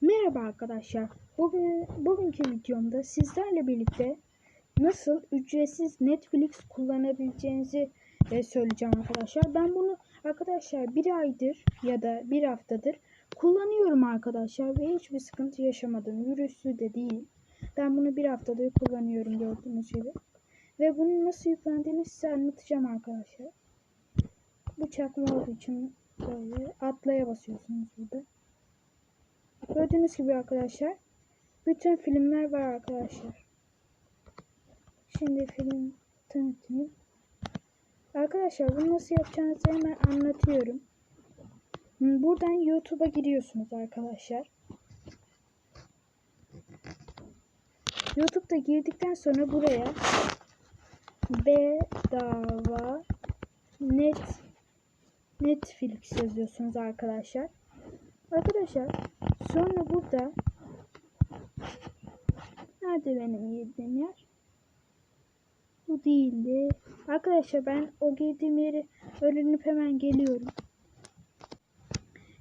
Merhaba arkadaşlar. Bugün bugünkü videomda sizlerle birlikte nasıl ücretsiz Netflix kullanabileceğinizi e, söyleyeceğim arkadaşlar. Ben bunu arkadaşlar bir aydır ya da bir haftadır kullanıyorum arkadaşlar ve hiçbir sıkıntı yaşamadım. Virüslü de değil. Ben bunu bir haftadır kullanıyorum gördüğünüz gibi. Ve bunun nasıl yüklendiğini size anlatacağım arkadaşlar. Bu çakma olduğu için böyle atlaya basıyorsunuz burada. Gördüğünüz gibi arkadaşlar bütün filmler var arkadaşlar. Şimdi film tanıtayım. Arkadaşlar bunu nasıl yapacağınızı hemen anlatıyorum. Buradan YouTube'a giriyorsunuz arkadaşlar. YouTube'da girdikten sonra buraya bedava net Netflix yazıyorsunuz arkadaşlar. Arkadaşlar sonra burada nerede benim girdiğim yer? Bu değildi. Arkadaşlar ben o girdiğim yeri öğrenip hemen geliyorum.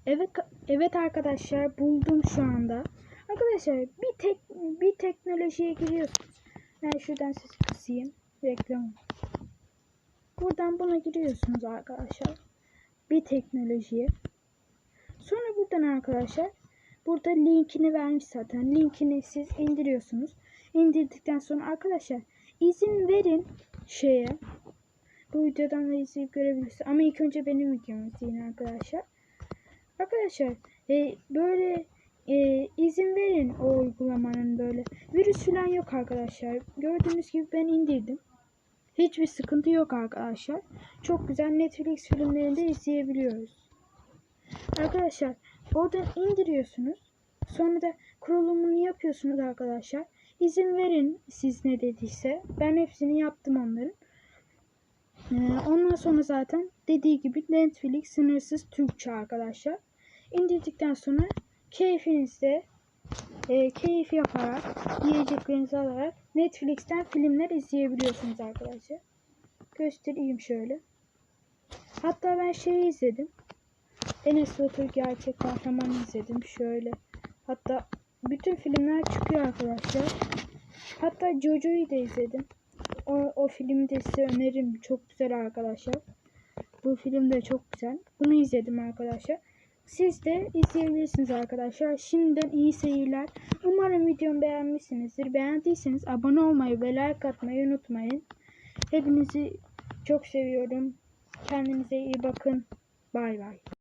Evet evet arkadaşlar buldum şu anda. Arkadaşlar bir tek bir teknolojiye giriyorsunuz. Ben şuradan sesi kısayım. Reklam. Buradan buna giriyorsunuz arkadaşlar. Bir teknolojiye. Sonra buradan arkadaşlar burada linkini vermiş zaten. Linkini siz indiriyorsunuz. İndirdikten sonra arkadaşlar izin verin şeye. Bu videodan da izleyip görebilirsiniz. Ama ilk önce benim videomu izleyin arkadaşlar. Arkadaşlar e, böyle e, izin verin o uygulamanın böyle. Virüs falan yok arkadaşlar. Gördüğünüz gibi ben indirdim. Hiçbir sıkıntı yok arkadaşlar. Çok güzel Netflix filmlerini de izleyebiliyoruz. Arkadaşlar oradan indiriyorsunuz. Sonra da kurulumunu yapıyorsunuz arkadaşlar. İzin verin siz ne dediyse. Ben hepsini yaptım onların. Ee, ondan sonra zaten dediği gibi Netflix sınırsız Türkçe arkadaşlar. İndirdikten sonra keyfinizde e, keyif yaparak yiyeceklerinizi alarak Netflix'ten filmler izleyebiliyorsunuz arkadaşlar. Göstereyim şöyle. Hatta ben şeyi izledim. Enes Batur gerçek kahraman izledim. Şöyle. Hatta bütün filmler çıkıyor arkadaşlar. Hatta Jojo'yu da izledim. O, o filmi de size öneririm. Çok güzel arkadaşlar. Bu film de çok güzel. Bunu izledim arkadaşlar. Siz de izleyebilirsiniz arkadaşlar. Şimdiden iyi seyirler. Umarım videomu beğenmişsinizdir. Beğendiyseniz abone olmayı ve like atmayı unutmayın. Hepinizi çok seviyorum. Kendinize iyi bakın. Bay bay.